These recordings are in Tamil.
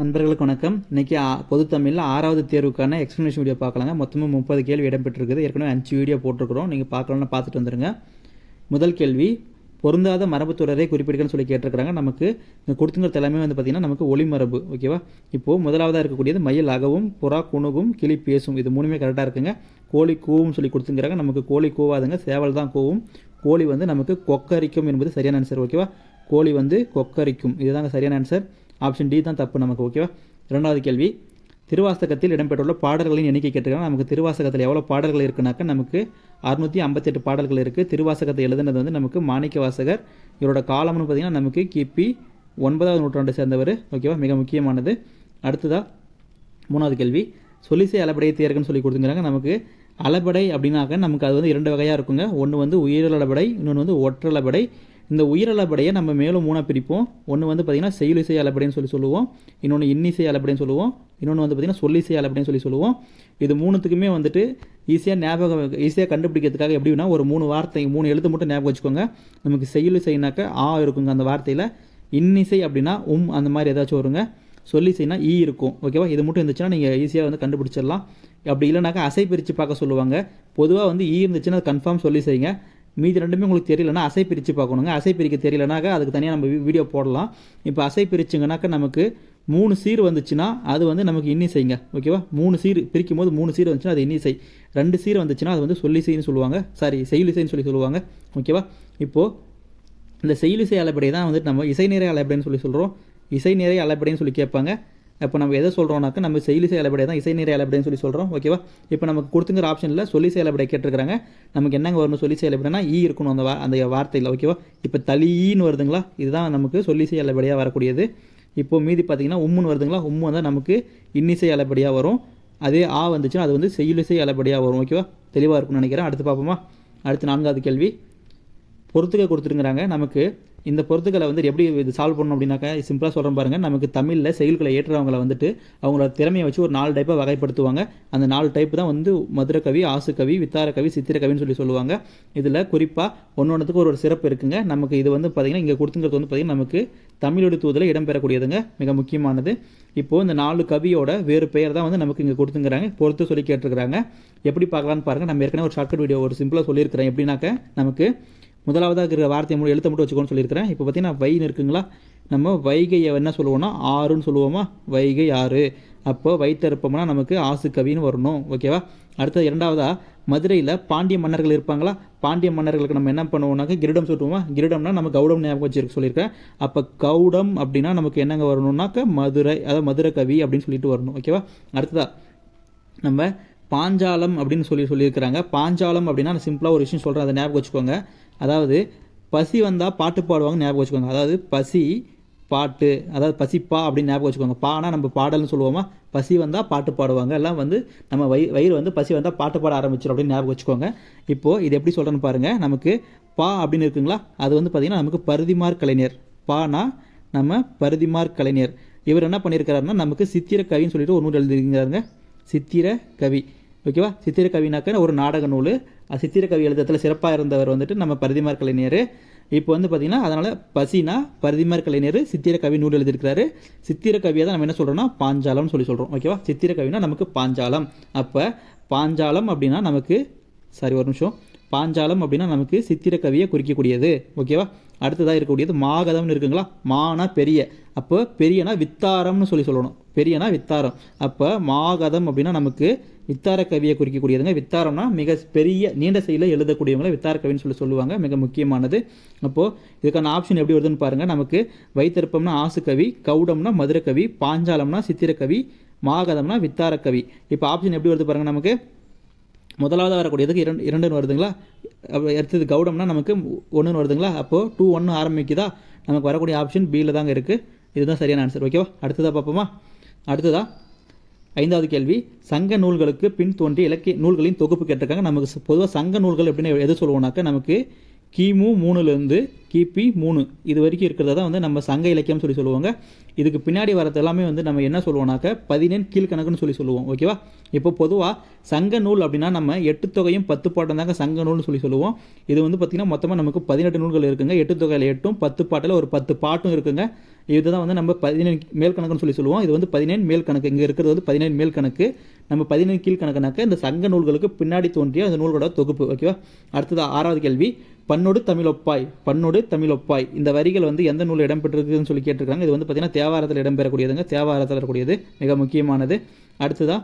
நண்பர்களுக்கு வணக்கம். இன்னைக்கு பொதுத்தமிழில் பொது தமிழில் ஆறாவது தேர்வுக்கான எக்ஸ்ப்ளனேஷன் வீடியோ பார்க்கலாங்க. மொத்தமாக முப்பது கேள்வி இடம்பெற்றிருக்குது. ஏற்கனவே அஞ்சு வீடியோ போட்டிருக்கிறோம். நீங்கள் பார்க்கலன்னா பார்த்துட்டு வந்துருங்க. முதல் கேள்வி பொருந்தாத மரபு தொடரை குறிப்பிடுங்கன்னு சொல்லி கேட்டிருக்கிறாங்க. நமக்கு இங்க கொடுத்துங்கிறது எல்லாமே வந்து பார்த்திங்கன்னா நமக்கு ஒளிமரபு ஓகேவா இப்போது முதலாவதாக இருக்கக்கூடியது மயில் அகவும் புறா குணுகும் கிளி பேசும். இது மூணுமே கரெக்டாக இருக்குங்க. கோழி கூவும் சொல்லி கொடுத்துங்கிறாங்க. நமக்கு கோழி கூவாதுங்க. சேவல் தான் கூவும். கோழி வந்து நமக்கு கொக்கரிக்கும் என்பது சரியான ஆன்சர் ஓகேவா கோழி வந்து கொக்கரிக்கும். இதுதாங்க சரியான ஆன்சர் ஆப்ஷன் டி தான் தப்பு நமக்கு ஓகேவா இரண்டாவது கேள்வி. திருவாசகத்தில் இடம்பெற்றுள்ள பாடல்களின் எண்ணிக்கை கேட்டிருக்காங்க. நமக்கு திருவாசகத்தில் எவ்வளோ பாடல்கள் இருக்குனாக்கா நமக்கு அறுநூற்றி ஐம்பத்தெட்டு பாடல்கள் இருக்குது திருவாசகத்தை எழுதுனது வந்து நமக்கு மாணிக்க வாசகர். இவரோட காலம்னு பார்த்திங்கன்னா நமக்கு கிபி ஒன்பதாவது நூற்றாண்டை சேர்ந்தவர். ஓகேவா மிக முக்கியமானது. அடுத்ததாக மூணாவது கேள்வி. சொலிசை அளபடை தேர்கன்னு சொல்லி கொடுத்துங்கிறாங்க நமக்கு அளபடை அப்படின்னாக்க நமக்கு அது வந்து இரண்டு வகையாக இருக்குங்க. ஒன்று வந்து உயிரளபடை இன்னொன்று வந்து ஒற்றளபடை. இந்த உயிரளபடையை நம்ம மேலும் மூணாக பிரிப்போம். ஒன்று வந்து பார்த்திங்கன்னா செயலிசை அளப்படைன்னு சொல்லி சொல்லுவோம். இன்னொன்று இன்னிசை அளப்படைன்னு சொல்லுவோம். இன்னொன்று வந்து பார்த்திங்கன்னா சொல்லிசை அளப்படைன்னு சொல்லி சொல்லுவோம். இது மூணுத்துக்குமே வந்துட்டு ஈஸியாக ஞாபகம் ஈஸியாக கண்டுபிடிக்கிறதுக்காக எப்படின்னா ஒரு மூணு வார்த்தை மூணு எழுத்து மட்டும் ஞாபகம் வச்சுக்கோங்க. நமக்கு செயலிசைனாக்க ஆ இருக்குங்க அந்த வார்த்தையில். இன்னிசை அப்படின்னா உம் அந்த மாதிரி ஏதாச்சும் வருங்க. சொல்லிசைனா ஈ இருக்கும். ஓகேவா? இது மட்டும் இருந்துச்சுன்னா நீங்கள் ஈஸியாக வந்து கண்டுபிடிச்சிடலாம். அப்படி இல்லைனாக்கா அசை பிரித்து பார்க்க சொல்லுவாங்க. பொதுவாக வந்து ஈ இருந்துச்சுன்னா கன்ஃபார்ம் சொல்லி செய்யுங்க மீதி ரெண்டுமே உங்களுக்கு தெரியலனா அசை பிரித்து பார்க்கணுங்க. அசை பிரிக்க தெரியலனாக்கா அதுக்கு தனியாக நம்ம வீடியோ போடலாம். இப்போ அசை பிரிச்சுங்கனாக்கா நமக்கு மூணு சீர் வந்துச்சுன்னா அது வந்து நமக்கு இன்னிசைங்க. ஓகேவா மூணு சீர் பிரிக்கும் போது மூணு சீர் வந்துச்சுன்னா அது இன்னிசை. ரெண்டு சீர் வந்துச்சுன்னா அது வந்து சொல்லிசைன்னு சொல்லுவாங்க. சாரி செயலிசைன்னு சொல்லி சொல்லுவாங்க. ஓகேவா இப்போது இந்த செயலிசை அளபடி தான் வந்துட்டு நம்ம இசை நிறை அலைப்படைன்னு சொல்லி சொல்கிறோம் இசை நிறை அலைப்படைன்னு சொல்லி கேட்பாங்க. அப்போ நம்ம எதை சொல்கிறோம்னாக்க நம்ம செயலிசை அளபடி தான் இசை நிறை அளபடின்னு சொல்லி சொல்கிறோம் ஓகேவா இப்போ நமக்கு கொடுத்துங்கிற ஆப்ஷனில் சொல்லி அளபடி கேட்டிருக்கிறாங்க. நமக்கு என்னங்க வரணும் சொல்லி அளபடினா ஈ இருக்கணும் அந்த வா அந்த வார்த்தையில் ஓகேவா இப்போ தலின்னு வருதுங்களா? இதுதான் நமக்கு சொல்லிசை அளபடியாக வரக்கூடியது. இப்போ மீதி பார்த்தீங்கன்னா உம்முன்னு வருதுங்களா? உம்மு வந்தால் நமக்கு இன்னிசை அளபடியாக வரும். அதே ஆ வந்துச்சுன்னா அது வந்து செயலிசை அளபடியாக வரும் ஓகேவா தெளிவாக இருக்கும்னு நினைக்கிறேன். அடுத்து பார்ப்போமா? அடுத்து நான்காவது கேள்வி. பொறுத்துக்க கொடுத்துருங்கிறாங்க. நமக்கு இந்த பொறுத்துக்களை வந்து எப்படி இது சால்வ் பண்ணணும் அப்படின்னாக்கா சிம்பிளாக சொல்கிறேன் பாருங்கள் நமக்கு தமிழில் செயல்களை ஏற்றுறவங்களை வந்துட்டு அவங்களோட திறமையை வச்சு ஒரு நாலு டைப்பாக வகைப்படுத்துவாங்க. அந்த நாலு டைப் தான் வந்து மதுரக்கவி ஆசுக்கவி வித்தாரக்கவி சித்திரக்கவின்னு சொல்லி சொல்லுவாங்க. இதில் குறிப்பாக ஒன்று ஒன்றுத்துக்கு ஒரு ஒரு சிறப்பு இருக்குங்க. நமக்கு இது வந்து பார்த்திங்கன்னா இங்கே கொடுத்துங்கிறது வந்து பார்த்திங்கன்னா நமக்கு தமிழ் தூதில் இடம்பெறக்கூடியதுங்க. மிக முக்கியமானது. இப்போது இந்த நாலு கவியோட வேறு பெயர் தான் வந்து நமக்கு இங்கே கொடுத்துங்கிறாங்க. பொறுத்து சொல்லி கேட்டிருக்கிறாங்க. எப்படி பார்க்கலான்னு பாருங்கள் நம்ம ஏற்கனவே ஒரு ஷார்ட்கட் வீடியோ ஒரு சிம்பிளாக சொல்லியிருக்கிறேன். எப்படின்னாக்க நமக்கு முதலாவதாக இருக்கிற வார்த்தையை மூணு எழுத்த மட்டும் வச்சுக்கோன்னு சொல்லியிருக்கிறேன். இப்போ பார்த்தீங்கன்னா வைன்னு இருக்குங்களா? நம்ம வைகையை என்ன சொல்லுவோம்னா ஆறுன்னு சொல்லுவோமா? வைகை ஆறு. அப்போ வைத்திருப்போம்னா நமக்கு ஆசு கவின்னு வரணும். ஓகேவா? அடுத்தது இரண்டாவதாக மதுரையில் பாண்டிய மன்னர்கள் இருப்பாங்களா? பாண்டிய மன்னர்களுக்கு நம்ம என்ன பண்ணுவோம்னாக்க கிரீடம் சுட்டுவோமா? கிரீடம்னா நம்ம கவுடம் ஞாபகம் வச்சிருக்க சொல்லியிருக்கேன் அப்போ கவுடம் அப்படின்னா நமக்கு என்னங்க வரணும்னாக்க மதுரை அதாவது மதுரை கவி அப்படின்னு சொல்லிட்டு வரணும். ஓகேவா? அடுத்ததா நம்ம பாஞ்சாலம் அப்படின்னு சொல்லி சொல்லியிருக்கிறாங்க. பாஞ்சாலம் அப்படின்னா நான் சிம்பிளாக ஒரு விஷயம் சொல்கிறேன் அதை ஞாபகம் வச்சுக்கோங்க. அதாவது பசி வந்தால் பாட்டு பாடுவாங்க ஞாபகம் வச்சுக்கோங்க. அதாவது பசி பாட்டு அதாவது பசிப்பா அப்படின்னு ஞாபகம் வச்சுக்கோங்க. பானா நம்ம பாடல்னு சொல்லுவோமா? பசி வந்தால் பாட்டு பாடுவாங்க. எல்லாம் வந்து நம்ம வயி வயிறு வந்து பசி வந்தால் பாட்டு பாட ஆரம்பிச்சிடும் அப்படின்னு ஞாபகம் வச்சுக்கோங்க. இப்போது இது எப்படி சொல்கிறேன்னு பாருங்கள் நமக்கு பா அப்படின்னு இருக்குங்களா? அது வந்து பார்த்திங்கன்னா நமக்கு பருதிமார் கலைஞர். பானா நம்ம பருதிமார் கலைஞர். இவர் என்ன பண்ணியிருக்கிறாருன்னா நமக்கு சித்திர கவின்னு சொல்லிட்டு ஒரு நூல் எழுதியிருக்கிறாருங்க. சித்திர கவி. ஓகேவா? சித்திர கவினாக்க ஒரு நாடக நூல். சித்திர கவி எழுதத்தில் சிறப்பாக இருந்தவர் வந்துட்டு நம்ம பரிதிமார் கலைஞர். இப்போ வந்து பார்த்தீங்கன்னா அதனால் பசினா பரிதிமார் கலைஞர் சித்திர கவி நூல் எழுதியிருக்கிறாரு. சித்திர கவியை தான் நம்ம என்ன சொல்கிறோம்னா பாஞ்சாலம்னு சொல்லி சொல்கிறோம் ஓகேவா? சித்திர கவினா நமக்கு பாஞ்சாலம். அப்போ பாஞ்சாலம் அப்படின்னா நமக்கு சாரி ஒரு நிமிஷம். பாஞ்சாலம் அப்படின்னா நமக்கு சித்திர கவியை குறிக்கக்கூடியது. ஓகேவா? அடுத்ததாக இருக்கக்கூடியது மாகதம்னு இருக்குங்களா? மானா பெரிய. அப்போ பெரியனா வித்தாரம்னு சொல்லி சொல்லணும். பெரியனா வித்தாரம். அப்போ மாகதம் அப்படின்னா நமக்கு வித்தார கவியை குறிக்கக்கூடியதுங்க. வித்தாரம்னா மிக பெரிய நீண்ட செயல எழுதக்கூடியவங்களை வித்தார கவின்னு சொல்லி சொல்லுவாங்க. மிக முக்கியமானது. அப்போது இதுக்கான ஆப்ஷன் எப்படி வருதுன்னு பாருங்கள் நமக்கு வைத்திருப்பம்னா ஆசுக்கவி கவுடம்னா மதுரை கவி பாஞ்சாலம்னா சித்திரக்கவி மாகதம்னா வித்தார கவி. இப்போ ஆப்ஷன் எப்படி வருது பாருங்கள் நமக்கு? முதலாவது வரக்கூடியதுக்கு இரண்டு இரண்டுன்னு வருதுங்களா? அடுத்தது கௌடம்னா நமக்கு ஒன்றுன்னு வருதுங்களா? அப்போது டூ ஒன்று ஆரம்பிக்குதா? நமக்கு வரக்கூடிய ஆப்ஷன் பியில் தாங்க இருக்குது இதுதான் சரியான ஆன்சர் ஓகேவா அடுத்ததாக பார்ப்போமா? அடுத்ததா? ஐந்தாவது கேள்வி சங்க நூல்களுக்கு பின் தோன்றிய இலக்கிய நூல்களின் தொகுப்பு கேட்டிருக்காங்க. நமக்கு பொதுவாக சங்க நூல்கள் எப்படின்னு எது சொல்லுவோம்னாக்க நமக்கு கிமு மூணுலேருந்து கிபி மூணு. இது வரைக்கும் இருக்கிறத தான் வந்து நம்ம சங்க இலக்கியம்னு சொல்லி சொல்லுவாங்க. இதுக்கு பின்னாடி வரது எல்லாமே வந்து நம்ம என்ன சொல்லுவோம்னாக்க பதினேழு கீழ்கணக்குன்னு சொல்லி சொல்லுவோம். ஓகேவா இப்போ பொதுவாக சங்க நூல் அப்படின்னா நம்ம எட்டு தொகையும் பத்து பாட்டம் தாங்க சங்க நூல்னு சொல்லி சொல்லுவோம். இது வந்து பார்த்திங்கன்னா மொத்தமாக நமக்கு பதினெட்டு நூல்கள் இருக்குங்க. எட்டு தொகையில் எட்டும் பத்து பாட்டில் ஒரு பத்து பாட்டும் இருக்குங்க. இதுதான் வந்து நம்ம பதினேழு மேல் கணக்குன்னு சொல்லி சொல்லுவோம். இது வந்து பதினேழு மேல் கணக்கு இங்கே இருக்கிறது வந்து பதினேழு மேல் கணக்கு நம்ம பதினேழு கீழ் கணக்குனாக்க இந்த சங்க நூல்களுக்கு பின்னாடி தோன்றிய அந்த நூல்களோட தொகுப்பு. ஓகேவா அடுத்தது ஆறாவது கேள்வி. பன்னோடு தமிழொப்பாய். பன்னோடு தமிழ் தமிழொப்பாய். இந்த வரிகள் வந்து எந்த நூலில் இடம்பெற்றிருக்குன்னு சொல்லி கேட்டிருக்காங்க. இது வந்து பார்த்தீங்கன்னா தேவாரத்தில் இடம்பெறக்கூடியதுங்க தேவாரத்தில் இருக்கக்கூடியது மிக முக்கியமானது. அடுத்ததாக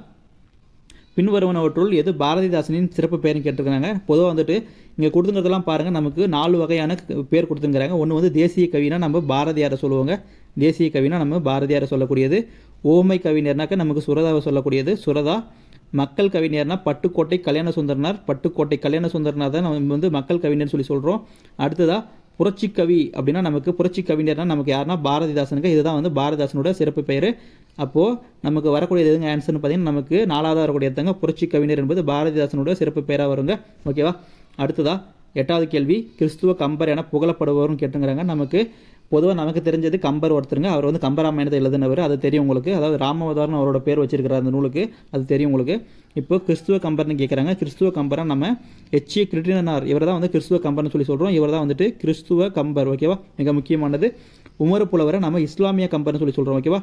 பின்வருவனவற்றுள் எது பாரதிதாசனின் சிறப்பு பெயர்னு கேட்டிருக்கிறாங்க. பொதுவாக வந்துட்டு இங்கே கொடுத்துங்கிறதெல்லாம் பாருங்கள் நமக்கு நாலு வகையான பேர் கொடுத்துங்கிறாங்க ஒன்று வந்து தேசிய கவினா நம்ம பாரதியாரை சொல்லுவோங்க. தேசிய கவினா நம்ம பாரதியாரை சொல்லக்கூடியது. ஓமை கவிஞர்னாக்க நமக்கு சுரதாவை சொல்லக்கூடியது. சுரதா மக்கள் கவிஞர்னா பட்டுக்கோட்டை கல்யாண சுந்தரனார். பட்டுக்கோட்டை கல்யாண சுந்தரனார் தான் நம்ம வந்து மக்கள் கவிஞர்னு சொல்லி சொல்கிறோம் அடுத்ததாக புரட்சி கவி அப்படின்னா நமக்கு புரட்சி கவிஞர்னா நமக்கு யாருன்னா பாரதிதாசனுக்கு இதுதான் வந்து பாரதிதாசனோட சிறப்பு பெயர். அப்போது நமக்கு வரக்கூடியது எதுங்க? ஆன்சர்னு பார்த்தீங்கன்னா நமக்கு நாலாவது வரக்கூடியதாங்க புரட்சி கவிஞர் என்பது பாரதிதாசனோட சிறப்பு பெயராக வருங்க. ஓகேவா அடுத்ததா எட்டாவது கேள்வி கிறிஸ்துவ கம்பர் என புகழப்படுபவர்னு கேட்டுங்கிறாங்க. நமக்கு பொதுவாக நமக்கு தெரிஞ்சது கம்பர் ஒருத்தருங்க. அவர் வந்து கம்பராமாயணத்தை எழுதினவர். அது தெரியும் உங்களுக்கு. அதாவது ராமவதாரன் அவரோட பேர் வச்சிருக்கிறார் அந்த நூலுக்கு. அது தெரியும் உங்களுக்கு. இப்போ கிறிஸ்துவ கம்பர்னு கேட்குறாங்க கிறிஸ்துவ கம்பரை நம்ம எச்சி கிருட்டினார் இவர் தான் வந்து கிறிஸ்துவ கம்பர்னு சொல்லி சொல்கிறோம் இவர் தான் வந்துட்டு கிறிஸ்துவ கம்பர். ஓகேவா மிக முக்கியமானது. உமர புலவரை நம்ம இஸ்லாமிய கம்பர்னு சொல்லி சொல்கிறோம் ஓகேவா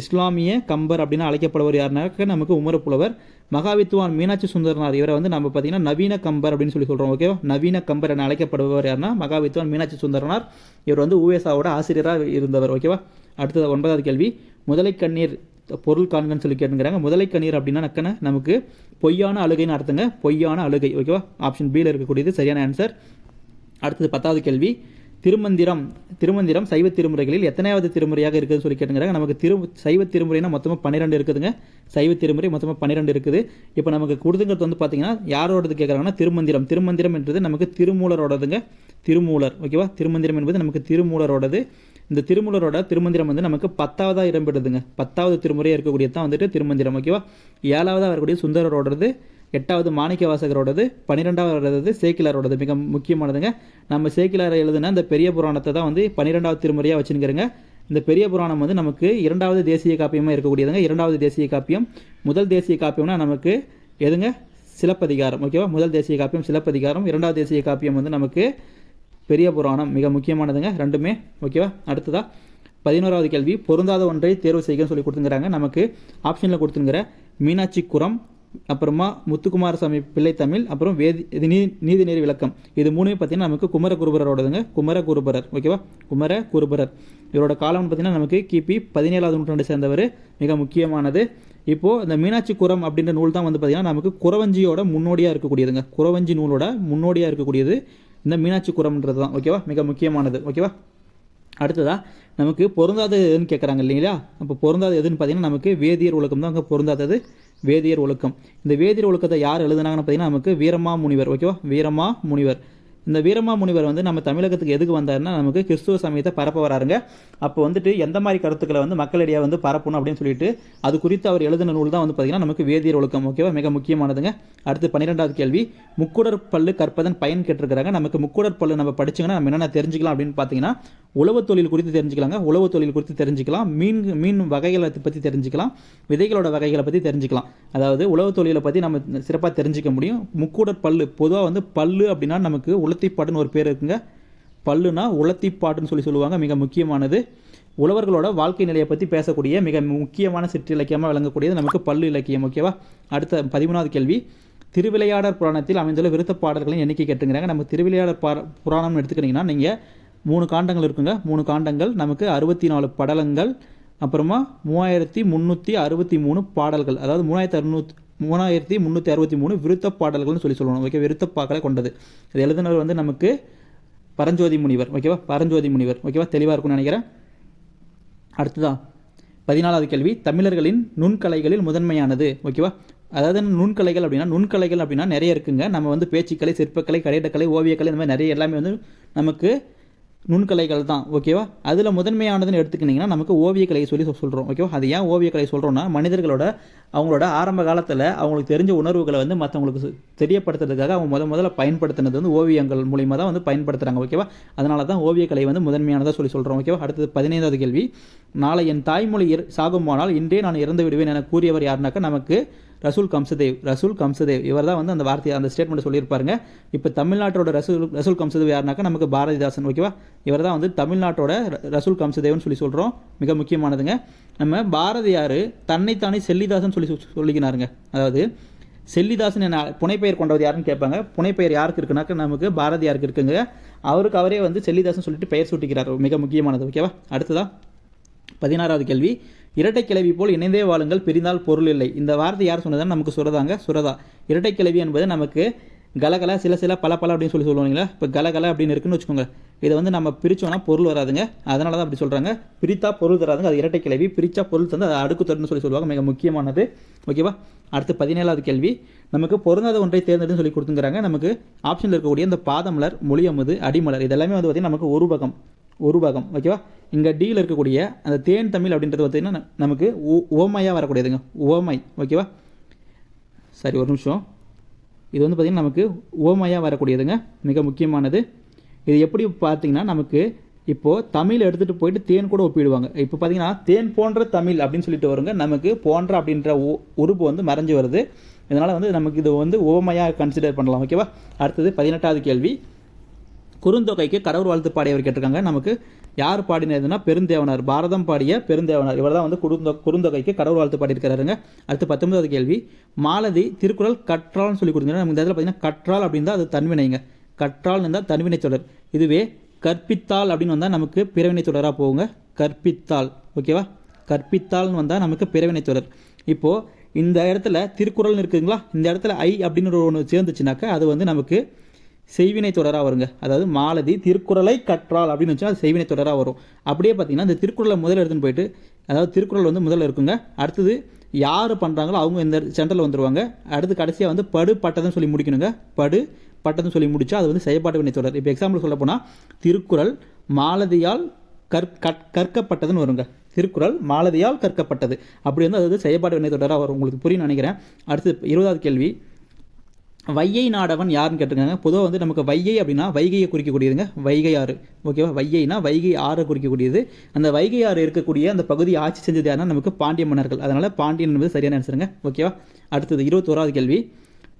இஸ்லாமிய கம்பர் அப்படின்னு அழைக்கப்படுவர் யாருனாக்க நமக்கு உமர புலவர். மகாவித்துவான் மீனாட்சி சுந்தரனார் இவரை வந்து நம்ம பார்த்தீங்கன்னா நவீன கம்பர் அப்படின்னு சொல்லி சொல்கிறோம் ஓகேவா நவீன கம்பர் என அழைக்கப்படுபவர் யாருன்னா மகாவித்துவான் மீனாட்சி சுந்தரனார். இவர் வந்து ஊவேசாவோட ஆசிரியராக இருந்தவர் ஓகேவா அடுத்தது ஒன்பதாவது கேள்வி. முதலை கண்ணீர் பொருள் காண்கன்னு சொல்லி கேட்டுங்கிறாங்க முதலை கண்ணீர் அப்படின்னா நக்கன நமக்கு பொய்யான அழுகைன்னு அர்த்தங்க பொய்யான அழுகை ஓகேவா ஆப்ஷன் பியில் இருக்கக்கூடியது சரியான ஆன்சர் அடுத்தது பத்தாவது கேள்வி. திருமந்திரம் திருமந்திரம் சைவ திருமுறைகளில் எத்தனையாவது திருமுறையாக இருக்குதுன்னு சொல்லி கேட்டுங்கிறாங்க. நமக்கு திரு சைவ திருமுறைனா மொத்தமாக பன்னிரெண்டு இருக்குதுங்க. சைவ திருமுறை மொத்தமாக பன்னிரெண்டு இருக்குது. இப்போ நமக்கு கொடுத்துங்கிறது வந்து பார்த்தீங்கன்னா யாரோடது கேட்குறாங்கன்னா திருமந்திரம். திருமந்திரம் என்றது நமக்கு திருமூலரோடதுங்க. திருமூலர் ஓகேவா திருமந்திரம் என்பது நமக்கு திருமூலரோடது. இந்த திருமூலரோட திருமந்திரம் வந்து நமக்கு பத்தாவதாக இடம்பெறுதுங்க. பத்தாவது திருமுறையாக இருக்கக்கூடியதான் வந்துட்டு திருமந்திரம் ஓகேவா ஏழாவதாக வரக்கூடிய சுந்தரரோடது. எட்டாவது மாணிக்க வாசகரோடது பன்னிரெண்டாவது சேக்கிலாரோடது மிக முக்கியமானதுங்க. நம்ம சேக்கிலாரை எழுதுனா இந்த பெரிய புராணத்தை தான் வந்து பன்னிரெண்டாவது திருமுறையாக வச்சுருக்கிறேங்க இந்த பெரிய புராணம் வந்து நமக்கு இரண்டாவது தேசிய காப்பியமாக இருக்கக்கூடியதுங்க. இரண்டாவது தேசிய காப்பியம் முதல் தேசிய காப்பியம்னா நமக்கு எதுங்க? சிலப்பதிகாரம் ஓகேவா முதல் தேசிய காப்பியம் சிலப்பதிகாரம். இரண்டாவது தேசிய காப்பியம் வந்து நமக்கு பெரிய புராணம் மிக முக்கியமானதுங்க. ரெண்டுமே ஓகேவா அடுத்ததா பதினோராவது கேள்வி பொருந்தாத ஒன்றை தேர்வு செய்யன்னு சொல்லி கொடுத்துங்கிறாங்க நமக்கு ஆப்ஷனில் கொடுத்துங்கிற மீனாட்சி குரம் அப்புறமா முத்துக்குமாரசாமி பிள்ளை தமிழ் அப்புறம் வேதி இது நீ நீதிநெறி விளக்கம். இது மூணுமே பார்த்தீங்கன்னா நமக்கு குமரகுருபரோடதுங்க. குமரகுருபரர் ஓகேவா குமர குருபரர் இவரோட காலம்னு பார்த்தீங்கன்னா நமக்கு கிபி பதினேழாவது நூற்றாண்டு சேர்ந்தவர். மிக முக்கியமானது. இப்போது இந்த மீனாட்சி குரம் அப்படின்ற நூல் தான் வந்து பார்த்தீங்கன்னா நமக்கு குறவஞ்சியோட முன்னோடியாக இருக்கக்கூடியதுங்க. குறவஞ்சி நூலோட முன்னோடியாக இருக்கக்கூடியது இந்த மீனாட்சி குரம்ன்றது தான் ஓகேவா மிக முக்கியமானது ஓகேவா அடுத்ததாக நமக்கு பொருந்தாதது எதுன்னு கேட்குறாங்க இல்லைங்களா? அப்போ பொருந்தாது எதுன்னு பார்த்தீங்கன்னா நமக்கு வேதியர் உலகம் தான் அங்கே பொருந்தாதது. வேதியர் ஒழுக்கம். இந்த வேதியர் ஒழுக்கத்தை யார் எழுதுனாங்கன்னு பார்த்தீங்கன்னா நமக்கு வீரமா முனிவர். ஓகேவா வீரமா முனிவர். இந்த வீரமா முனிவர் வந்து நம்ம தமிழகத்துக்கு எதுக்கு வந்தாருன்னா நமக்கு கிறிஸ்துவ சமயத்தை பரப்ப வராருங்க அப்போ வந்துட்டு எந்த மாதிரி கருத்துக்களை வந்து மக்களிடையே வந்து பரப்பணும் அப்படின்னு சொல்லிட்டு அது குறித்து அவர் எழுதின நூல் தான் வந்து பார்த்தீங்கன்னா நமக்கு வேதியர் ஒழுக்கம். ஓகேவா மிக முக்கியமானதுங்க. அடுத்து பன்னிரெண்டாவது கேள்வி. முக்குடர் பல்லு கற்பதன் பயன் கேட்டிருக்கிறாங்க. நமக்கு முக்குடர் பல்லு நம்ம படிச்சுங்கன்னா நம்ம என்னென்ன தெரிஞ்சுக்கலாம் அப்படின்னு பார்த்தீங்கன்னா உழவு தொழில் குறித்து தெரிஞ்சுக்கலாங்க. உழவு தொழில் குறித்து தெரிஞ்சுக்கலாம். மீன் மீன் வகைகளை பற்றி தெரிஞ்சுக்கலாம். விதைகளோட வகைகளை பற்றி தெரிஞ்சுக்கலாம். அதாவது உழவு தொழிலை பற்றி நம்ம சிறப்பாக தெரிஞ்சுக்க முடியும். முக்கூடற் பல்லு பொதுவாக வந்து பல்லு அப்படின்னா நமக்கு உளத்திப்பாடுன்னு ஒரு பேர் இருக்குங்க. பல்லுனா உளத்திப்பாட்டுன்னு சொல்லி சொல்லுவாங்க. மிக முக்கியமானது. உழவர்களோட வாழ்க்கை நிலையை பற்றி பேசக்கூடிய மிக முக்கியமான சிற்றிலக்கியமாக விளங்கக்கூடியது நமக்கு பல்லு இலக்கியம் ஓகேவா? அடுத்த பதிமூணாவது கேள்வி. திருவிளையாடர் புராணத்தில் அமைந்துள்ள விருத்த பாடல்களின் எண்ணிக்கை கேட்டுங்கிறாங்க. நம்ம திருவிளையாடர் பா புராணம்னு எடுத்துக்கிட்டிங்கன்னா நீங்கள் மூணு காண்டங்கள் இருக்குங்க. மூணு காண்டங்கள். நமக்கு அறுபத்தி நாலு படலங்கள். அப்புறமா மூவாயிரத்தி முந்நூற்றி அறுபத்தி மூணு பாடல்கள். அதாவது மூணாயிரத்தி அறுநூத்தி மூணாயிரத்தி முந்நூற்றி அறுபத்தி மூணு விருத்த பாடல்கள்னு சொல்லி சொல்லணும். ஓகே விருத்தப்பாக்களை கொண்டது. இது எழுதினவர் வந்து நமக்கு பரஞ்சோதி முனிவர். ஓகேவா? பரஞ்சோதி முனிவர். ஓகேவா? தெளிவாக இருக்கும்னு நினைக்கிறேன். அடுத்ததான் பதினாலாவது கேள்வி. தமிழர்களின் நுண்கலைகளில் முதன்மையானது. ஓகேவா? அதாவது நுண்கலைகள் அப்படின்னா நுண்கலைகள் அப்படின்னா நிறைய இருக்குங்க. நம்ம வந்து பேச்சுக்கலை சிற்பக்கலை கடையட்டக்கலை ஓவியக்கலை இந்த மாதிரி நிறைய எல்லாமே வந்து நமக்கு நுண்கலைகள் தான் ஓகேவா அதில் முதன்மையானதுன்னு எடுத்துக்கிட்டிங்கன்னா நமக்கு ஓவியக்கலையை சொல்லி சொல்கிறோம் ஓகேவா அது ஏன் ஓவியக்கலை சொல்கிறோன்னா மனிதர்களோட அவங்களோட ஆரம்ப காலத்தில் அவங்களுக்கு தெரிஞ்ச உணர்வுகளை வந்து மற்றவங்களுக்கு தெரியப்படுத்துறதுக்காக அவங்க முத முதல்ல பயன்படுத்தினது வந்து ஓவியங்கள் மூலியமாக தான் வந்து பயன்படுத்துகிறாங்க ஓகேவா அதனால தான் ஓவியக்கலை வந்து முதன்மையானதாக சொல்லி சொல்கிறோம் ஓகேவா அடுத்தது பதினைந்தாவது கேள்வி. நாளை என் தாய்மொழி இற- சாகுமானால் இன்றே நான் இறந்து விடுவேன் என கூறியவர் யாருனாக்கா நமக்கு ரசூல் கம்சதேவ் ரசூல் கம்சதேவ் இவர் தான் வந்து அந்த வார்த்தையை அந்த ஸ்டேட்மெண்ட் சொல்லியிருப்பாருங்க. இப்போ தமிழ்நாட்டோட ரசூல் ரசூல் கம்சதேவ் யாருனாக்கா நமக்கு பாரதிதாசன் ஓகேவா இவர் தான் வந்து தமிழ்நாட்டோட ரசூல் கம்சதேவ்னு சொல்லி சொல்கிறோம் மிக முக்கியமானதுங்க. நம்ம பாரதியார் தன்னைத்தானே செல்லிதாசன் சொல்லி சொ- சொல்லிக்கினாருங்க. அதாவது செல்லிதாசன் என புனைப்பெயர் கொண்டவர் யாருன்னு கேட்பாங்க. புனைப்பெயர் யாருக்கு இருக்குனாக்கா நமக்கு பாரதியாருக்கு இருக்குங்க. அவருக்கு அவரே வந்து செல்லிதாசன் சொல்லிட்டு பெயர் சூட்டிக்கிறார். மிக முக்கியமானது ஓகேவா அடுத்ததா? பதினாறாவது கேள்வி. இரட்டை கிளவி போல் இணைந்தே வாழுங்கள் பிரிந்தால் பொருள் இல்லை. இந்த வார்த்தை யார் சொன்னதுன்னு நமக்கு சுரதாங்க சுரதா. இரட்டை கிளவி என்பது நமக்கு கலகல சில சில பல பல அப்படின்னு சொல்லி சொல்லுவாங்களா இப்போ கலகல அப்படின்னு இருக்குன்னு வச்சுக்கோங்க. இதை வந்து நம்ம பிரித்தோம்னா பொருள் வராதுங்க. அதனால தான் அப்படி சொல்கிறாங்க பிரித்தா பொருள் தராதுங்க. அது இரட்டை கிளவி. பிரித்தா பொருள் தந்து அது அடுக்கு தொடர்னு சொல்லி சொல்லுவாங்க. மிக முக்கியமானது. ஓகேவா? அடுத்து பதினேழாவது கேள்வி. நமக்கு பொருந்தாத ஒன்றை தேர்ந்தெடுத்து சொல்லி கொடுத்துங்கிறாங்க. நமக்கு ஆப்ஷனில் இருக்கக்கூடிய இந்த பாதமலர் மொழியமுது அடிமலர் இதெல்லாமே வந்து பார்த்திங்கன்னா நமக்கு ஒரு பக்கம். ஒரு பாகம் ஓகேவா இங்கே டியில் இருக்கக்கூடிய அந்த தேன் தமிழ் அப்படின்றது பார்த்திங்கன்னா நமக்கு ஓ- ஓமையாக வரக்கூடியதுங்க. ஓமை ஓகேவா சரி ஒரு நிமிஷம். இது வந்து பார்த்திங்கன்னா நமக்கு ஓமையாக வரக்கூடியதுங்க. மிக முக்கியமானது. இது எப்படி பார்த்தீங்கன்னா நமக்கு இப்போது தமிழ் எடுத்துகிட்டு போயிட்டு தேன் கூட ஒப்பிடுவாங்க. இப்போ பார்த்தீங்கன்னா தேன் போன்ற தமிழ் அப்படின்னு சொல்லிட்டு வருங்க. நமக்கு போன்ற அப்படின்ற உ- உறுப்பு வந்து மறைஞ்சு வருது. இதனால் வந்து நமக்கு இது வந்து ஓமையாக கன்சிடர் பண்ணலாம் ஓகேவா அடுத்தது பதினெட்டாவது கேள்வி. குறுந்தொகைக்கு கடவுள் வாழ்த்து பாடியவர் கேட்டிருக்காங்க. நமக்கு யார் பாடினதுன்னா பெருந்தேவனார் பாரதம் பாடிய பெருந்தேவனார். இவர் தான் வந்து குறுந்தொ குறுந்தொகைக்கு கடவுள் வாழ்த்து பாடியிருக்காருங்க அடுத்து பத்தொன்பதாவது கேள்வி. மாலதி திருக்குறள் கற்றால்னு சொல்லி கொடுங்க நமக்கு இந்த இடத்துல பார்த்தீங்கன்னா கற்றால் அப்படின்னு தான் அது தன்வினைங்க. கற்றால் இருந்தால் தன்வினை தொடர். இதுவே கற்பித்தால் அப்படின்னு வந்தால் நமக்கு பிறவினை தொடராக போகுங்க. கற்பித்தால் ஓகேவா? கற்பித்தால்னு வந்தால் நமக்கு பிறவினை தொடர். இப்போது இந்த இடத்துல திருக்குறள்னு இருக்குதுங்களா? இந்த இடத்துல ஐ அப்படின்னு ஒன்று சேர்ந்துச்சுனாக்கா அது வந்து நமக்கு செய்வினை தொடராக வருங்க. அதாவது மாலதி திருக்குறளை கற்றால் அப்படின்னு வச்சா அது செய்வினை தொடராக வரும். அப்படியே பார்த்தீங்கன்னா இந்த திருக்குறளை முதல்ல எடுத்துன்னு போயிட்டு அதாவது திருக்குறள் வந்து முதல்ல இருக்குங்க. அடுத்தது யார் பண்ணுறாங்களோ அவங்க இந்த சென்டரில் வந்துடுவாங்க அடுத்து கடைசியாக வந்து படு பட்டதுன்னு சொல்லி முடிக்கணுங்க. படு பட்டதுன்னு சொல்லி முடிச்சா அது வந்து செயற்பாட்டு வினை தொடர். இப்போ எக்ஸாம்பிள் சொல்ல போனால் திருக்குறள் மாலதியால் கற் கற்கப்பட்டதுன்னு வருங்க. திருக்குறள் மாலதியால் கற்கப்பட்டது. அப்படி வந்து அது வந்து செயற்பாடு வினை தொடராக வரும். உங்களுக்கு புரியும் நினைக்கிறேன். அடுத்து இருபதாவது கேள்வி. வையை நாடவன் யாருன்னு கேட்டிருக்காங்க. பொதுவாக வந்து நமக்கு வையை அப்படின்னா வைகையை குறிக்கக்கூடியதுங்க. வைகை ஆறு. ஓகேவா? வையைனா வைகை ஆறை குறிக்கக்கூடியது. அந்த வைகை ஆறு இருக்கக்கூடிய அந்த பகுதி ஆட்சி செஞ்சது யாருன்னா நமக்கு பாண்டிய மன்னர்கள். அதனால் பாண்டியன் என்பது சரியான ஆன்சருங்க ஓகேவா? அடுத்தது இருபத்தோராவது கேள்வி.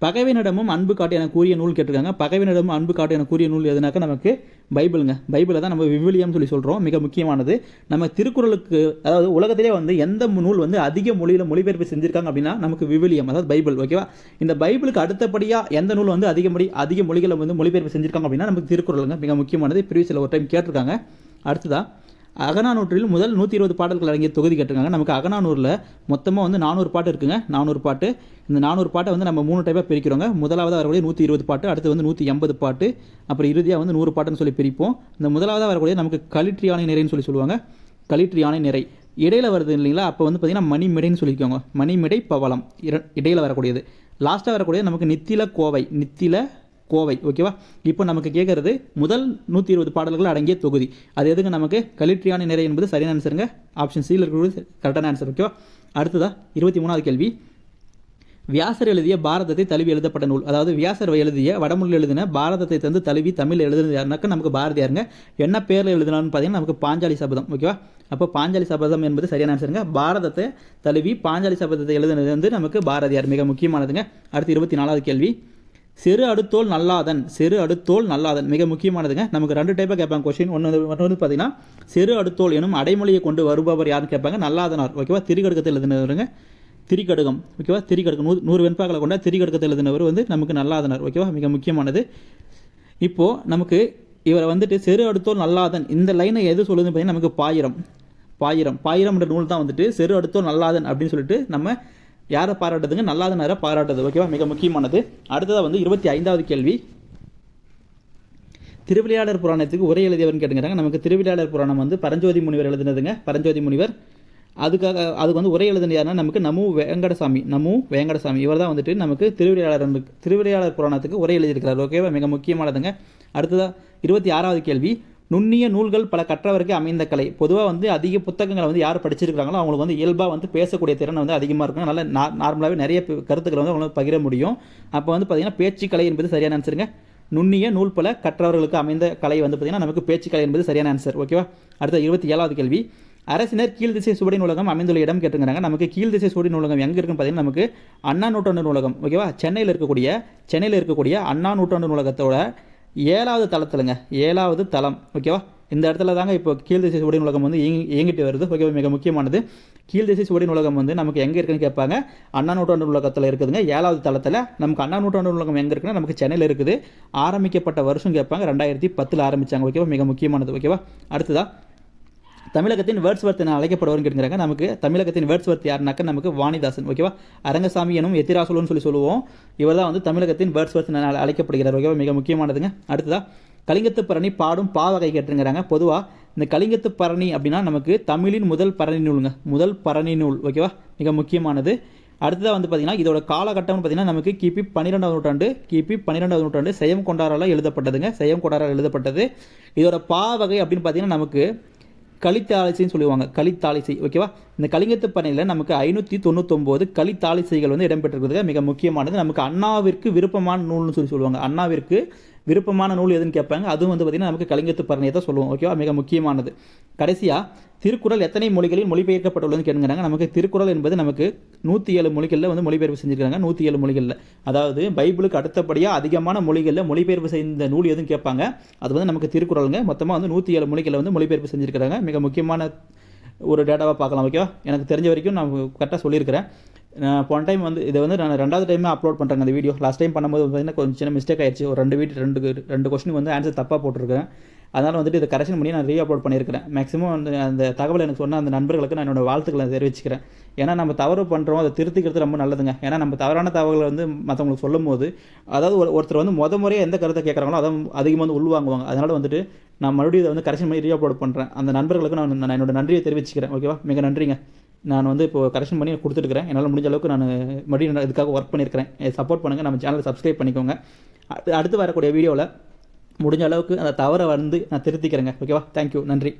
பகைவனிடமும் அன்பு காட்டு என கூறிய நூல் கேட்டிருக்காங்க. பகைவனிடமும் அன்பு காட்டு என கூறிய நூல் எதுனாக்கா நமக்கு பைபிளுங்க. பைபிளை தான் நம்ம விவிலியம் சொல்லி சொல்கிறோம் மிக முக்கியமானது. நம்ம திருக்குறளுக்கு அதாவது உலகத்திலே வந்து எந்த நூல் வந்து அதிக மொழியில் மொழிபெயர்ப்பு செஞ்சிருக்காங்க அப்படின்னா நமக்கு விவிலியம் அதாவது பைபிள் ஓகேவா இந்த பைபிளுக்கு அடுத்தபடியாக எந்த நூல் வந்து அதிக மொழி அதிக மொழிகளை வந்து மொழிபெயர்ப்பு செஞ்சிருக்காங்க அப்படின்னா நமக்கு திருக்குறளுங்க மிக முக்கியமானது. பிரிவு சில ஒரு டைம் கேட்டிருக்காங்க. அடுத்ததாக அகநானூற்றில் முதல் நூற்றி இருபது பாடல்கள் அடங்கிய தொகுதி கேட்டிருக்காங்க. நமக்கு அகநானூரில் மொத்தமாக வந்து நானூறு பாட்டு இருக்குங்க. நானூறு பாட்டு. இந்த நானூறு பாட்டை வந்து நம்ம மூணு டைப்பாக பிரிக்கிறோங்க. முதலாவது வரக்கூடிய நூற்றி இருபது பாட்டு அடுத்து வந்து நூற்றி எண்பது பாட்டு அப்புறம் இறுதியாக வந்து நூறு பாட்டுன்னு சொல்லி பிரிப்போம். இந்த முதலாவதாக வரக்கூடிய நமக்கு களிற்று யானை நிறைன்னு சொல்லி சொல்லுவாங்க. களிற்று யானை நிறை. இடையில் வருது இல்லைங்களா? அப்போ வந்து பார்த்தீங்கன்னா மணிமிடைன்னு சொல்லிக்கோங்க. மணிமிடை பவளம். இட இடையில் வரக்கூடியது. லாஸ்ட்டாக வரக்கூடியது நமக்கு நித்தில கோவை. நித்தில கோவை ஓகேவா இப்போ நமக்கு கேட்கறது முதல் நூற்றி இருபது பாடல்கள் அடங்கிய தொகுதி. அது எதுங்க நமக்கு? களிற்றியான நிறை என்பது சரியான ஆன்சருங்க ஆப்ஷன் சியில் இருக்கிறது கரெக்டான ஆன்சர் ஓகேவா அடுத்ததா இருபத்தி மூணாவது கேள்வி. வியாசர் எழுதிய பாரதத்தை தழுவி எழுதப்பட்ட நூல். அதாவது வியாசர் எழுதிய வடமொழியில் எழுதின பாரதத்தை தந்து தழுவி தமிழ் எழுதுனது நமக்கு பாரதியாருங்க என்ன பேரில் எழுதினான்னு பார்த்தீங்கன்னா நமக்கு பாஞ்சாலி சபதம் ஓகேவா அப்போ பாஞ்சாலி சபதம் என்பது சரியான ஆன்சருங்க பாரதத்தை தழுவி பாஞ்சாலி சபதத்தை எழுதுனது வந்து நமக்கு பாரதியார் மிக முக்கியமானதுங்க. அடுத்து இருபத்தி நாலாவது கேள்வி. செரு அடுத்தோல் நல்லாதன் செரு அடுத்தோல் நல்லாதன். மிக முக்கியமானதுங்க. நமக்கு ரெண்டு டைப்பாக கேட்பாங்க கொஸ்டின் ஒன்று வந்து ஒன்று வந்து பார்த்தீங்கன்னா செரு அடுத்தோல் எனும் அடைமொழியை கொண்டு வருபவர் யாருன்னு கேட்பாங்க? நல்லாதனார். ஓகேவா திரிகடுக்கத்தில் எழுதினவருங்க. திரிகடுகம். ஓகேவா திரிகடுகம். நூறு நூறு வெண்பாக்களை கொண்ட திரிகடுக்கத்தில் எழுதினவர் வந்து நமக்கு நல்லாதனார். ஓகேவா மிக முக்கியமானது. இப்போது நமக்கு இவரை வந்துட்டு செரு அடுத்தோல் நல்லாதன். இந்த லைனை எது சொல்லுதுன்னு பார்த்தீங்கன்னா நமக்கு பாயிரம். பாயிரம். பாயிரம் என்ற நூல் தான் வந்துட்டு செரு அடுத்தோல் நல்லாதன் அப்படின்னு சொல்லிட்டு நம்ம யாரை பாராட்டுதுங்க? நல்லாதனாரை பாராட்டுது. ஓகேவா மிக முக்கியமானது. அடுத்ததாக வந்து இருபத்தி ஐந்தாவது கேள்வி. திருவிளையாடர் புராணத்துக்கு உரை எழுதியவர்னு கேட்டுக்கிறாங்க. நமக்கு திருவிளையாடர் புராணம் வந்து பரஞ்சோதி முனிவர் எழுதுனதுங்க. பரஞ்சோதி முனிவர். அதுக்காக அதுக்கு வந்து உரை எழுதினார்னா யாருன்னா நமக்கு நமு வேங்கடசாமி. நமு வேங்கடசாமி. இவர் தான் வந்துட்டு நமக்கு திருவிளையாளர் திருவிளையாளர் புராணத்துக்கு உரை எழுதியிருக்கிறார். ஓகேவா மிக முக்கியமானதுங்க. அடுத்ததாக இருபத்தி ஆறாவது கேள்வி. நுண்ணிய நூல்கள் பல கற்றவருக்கு அமைந்த கலை. பொதுவாக வந்து அதிக புத்தகங்களை வந்து யார் படிச்சிருக்காங்களோ அவங்களுக்கு வந்து இயல்பாக வந்து பேசக்கூடிய திறன் வந்து அதிகமாக இருக்கும். நல்ல நார்மலாகவே நிறைய கருத்துக்களை வந்து அவங்களால பகிர முடியும். அப்போ வந்து பார்த்தீங்கன்னா பேச்சுக்கலை என்பது சரியான ஆன்சருங்க நுண்ணிய நூல் பல கற்றவர்களுக்கு அமைந்த கலை வந்து பார்த்தீங்கன்னா நமக்கு பேச்சுக்கலை என்பது சரியான ஆன்சர் ஓகேவா அடுத்த இருபத்தி ஏழாவது கேள்வி. அரசினர் கீழ் திசை சுவடி நூலகம் அமைந்துள்ள இடம் கேட்டுங்கிறாங்க நமக்கு கீழ் திசை சுவடி நூலகம் எங்கே இருக்குன்னு பார்த்தீங்கன்னா நமக்கு அண்ணா நூற்றாண்டு நூலகம் ஓகேவா சென்னையில் இருக்கக்கூடிய சென்னையில் இருக்கக்கூடிய அண்ணா நூற்றாண்டு நூலகத்தோட ஏழாவது தளத்துலங்க ஏழாவது தளம். ஓகேவா இந்த இடத்துல தாங்க இப்போ கீழ் திசை சுவடி நூலகம் வந்து இயங்கி இயங்கிட்டு வருது. ஓகேவா மிக முக்கியமானது. கீழ் திசை சுவடி நூலகம் வந்து நமக்கு எங்கே இருக்குன்னு கேட்பாங்க. அண்ணா நூற்றாண்டு நூலகத்தில் இருக்குதுங்க. ஏழாவது தளத்தில் நமக்கு அண்ணா நூற்றாண்டு நூலகம் எங்கே இருக்குன்னா நமக்கு சென்னையில் இருக்குது. ஆரம்பிக்கப்பட்ட வருஷம் கேட்பாங்க. ரெண்டாயிரத்தி பத்தில் ஆரம்பித்தாங்க ஓகேவா மிக முக்கியமானது. ஓகேவா அடுத்ததாக தமிழகத்தின் வேர்ட்ஸ்வர்த் என அழைக்கப்படுவார்னு கேட்குறாங்க நமக்கு தமிழகத்தின் வேர்ட்ஸ் வேர்ட்ஸ்வர்த் யாருனாக்க நமக்கு வாணிதாசன் ஓகேவா அரங்கசாமி எனும் எத்திராசுலன்னு சொல்லி சொல்லுவோம். இவர் தான் வந்து தமிழகத்தின் வேர்ட்ஸ் வேர்ட்ஸ்வர்த் என அழைக்கப்படுகிறார் ஓகேவா மிக முக்கியமானதுங்க. அடுத்ததா கலிங்கத்து பரணி பாடும் பாவகை கேட்டுங்கிறாங்க பொதுவாக இந்த கலிங்கத்து பரணி அப்படின்னா நமக்கு தமிழின் முதல் பரணி நூலுங்க. முதல் பரணி நூல் ஓகேவா மிக முக்கியமானது. அடுத்ததாக வந்து பார்த்தீங்கன்னா இதோட காலகட்டம்னு பார்த்தீங்கன்னா நமக்கு கிபி பன்னிரெண்டாவது நூற்றாண்டு கிபி பன்னிரெண்டாவது நூற்றாண்டு செயம் கொண்டாரால் எழுதப்பட்டதுங்க. செயம் கொண்டாரால் எழுதப்பட்டது. இதோட பாவகை அப்படின்னு பார்த்தீங்கன்னா நமக்கு கலித்தாளிசைன்னு சொல்லுவாங்க. கலித்தாலிசை. ஓகேவா? இந்த கலிங்கத்து பணியில் நமக்கு ஐநூற்றி தொண்ணூத்தொம்போது கலித்தாளிசைகள் வந்து இடம்பெற்றிருக்கிறது மிக முக்கியமானது. நமக்கு அண்ணாவிற்கு விருப்பமான நூல்னு சொல்லி சொல்லுவாங்க. அண்ணாவிற்கு விருப்பமான நூல் எதுன்னு கேட்பாங்க. அதுவும் வந்து பார்த்திங்கன்னா நமக்கு கலிங்கத்து பரணியை தான் சொல்லுவோம். ஓகேவா மிக முக்கியமானது. கடைசியாக திருக்குறள் எத்தனை மொழிகளில் மொழிபெயர்க்கப்பட்டுள்ளதுன்னு கேட்குறாங்க நமக்கு திருக்குறள் என்பது நமக்கு நூற்றி ஏழு மொழிகளில் வந்து மொழிபெயர்ப்பு செஞ்சுருக்காங்க. நூற்றி ஏழு மொழிகளில். அதாவது பைபிளுக்கு அடுத்தபடியாக அதிகமான மொழிகளில் மொழிபெயர்ப்பு செய்த நூல் எதுன்னு கேட்பாங்க. அது வந்து நமக்கு திருக்குறளுங்க. மொத்தமாக வந்து நூற்றி ஏழு மொழிகளில் வந்து மொழிபெயர்ப்பு செஞ்சுருக்கிறாங்க. மிக முக்கியமான ஒரு டேட்டாவாக பார்க்கலாம். ஓகேவா எனக்கு தெரிஞ்ச வரைக்கும் நான் கரெக்டாக சொல்லியிருக்கிறேன். நான் போன டைம் வந்து இதை வந்து நான் ரெண்டாவது டைமே அப்லோட் பண்ணுறேன் அந்த வீடியோ லாஸ்ட் டைம் பண்ணும்போது பார்த்தீங்கன்னா கொஞ்சம் சின்ன மிஸ்டேக் ஆயிடுச்சு. ஒரு ரெண்டு வீட்டு ரெண்டு ரெண்டு கொஸ்டின் வந்து ஆன்சர் தப்பாக போட்டிருக்கேன் அதனால் வந்துட்டு இதை கரெக்ஷன் பண்ணி நான் ரீ அப்லோட் பண்ணியிருக்கிறேன். மேக்ஸிமம் வந்து அந்த தகவல் எனக்கு சொன்ன அந்த நண்பர்களுக்கு நான் என்னோட வாழ்த்துக்களை தெரிவிச்சுக்கிறேன். ஏன்னா நம்ம தவறு பண்ணுறோம் அதை திருத்திக்கிறது ரொம்ப நல்லதுங்க. ஏன்னா நம்ம தவறான தகவலை வந்து மற்றவங்களுக்கு சொல்லும் போது அதாவது ஒரு ஒருத்தர் வந்து முத முறையாக எந்த கருத்தை கேட்குறாங்களோ அதை அதிகமாக வந்து உள்வாங்குவாங்க. அதனால் வந்துட்டு நான் மறுபடியும் இதை வந்து கரெக்ஷன் பண்ணி ரீ அப்லோட் பண்ணுறேன் அந்த நண்பர்களுக்கு நான் நான் என்னோட நன்றியை தெரிவிச்சுக்கிறேன். ஓகேவா மிக நன்றிங்க. நான் வந்து இப்போ கரெக்ஷன் பண்ணி கொடுத்துருக்குறேன் என்னால் முடிஞ்ச அளவுக்கு நான் மறுபடியும் நான் இதுக்காக ஒர்க் பண்ணியிருக்கிறேன். சப்போர்ட் பண்ணுங்கள் நம்ம சேனலை சப்ஸ்கிரைப் பண்ணிக்கோங்க. அடுத்து வரக்கூடிய வீடியோவில் முடிஞ்ச அளவுக்கு அந்த தவறை வந்து நான் திருத்திக்கிறேங்க. ஓகேவா தேங்க்யூ நன்றி.